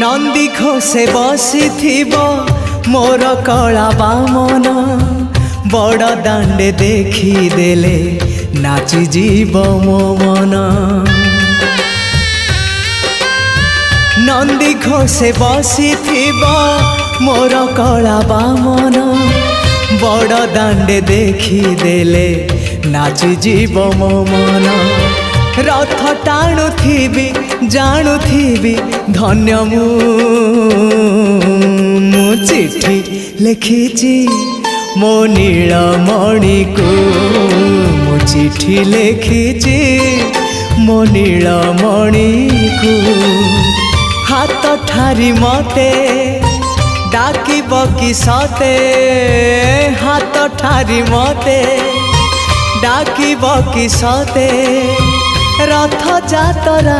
ନନ୍ଦୀ ଘୋଷେ ବସିଥିବ ମୋର କଳା ବାମନ ବଡ଼ ଦାଣ୍ଡେ ଦେଖିଦେଲେ ନାଚି ଯିବ ମୋ ମନ ନନ୍ଦୀ ଘୋଷେ ବସିଥିବ ମୋର କଳା ବାମନ ବଡ଼ ଦାଣ୍ଡେ ଦେଖିଦେଲେ ନାଚି ଯିବ ମୋ ମନ ଟାଣୁଥିବି ଜାଣୁଥିବି ଧନ୍ୟ ମୁଁ ଚିଠି ଲେଖିଛି ମୋ ନୀଳମଣିକୁ ମୁଁ ଚିଠି ଲେଖିଛି ମୋ ନୀଳମଣିକୁ ହାତ ଠାରି ମୋତେ ডাকিব কি সতে হাত ঠারি মতে ডাকিব কি সতে যা তোরা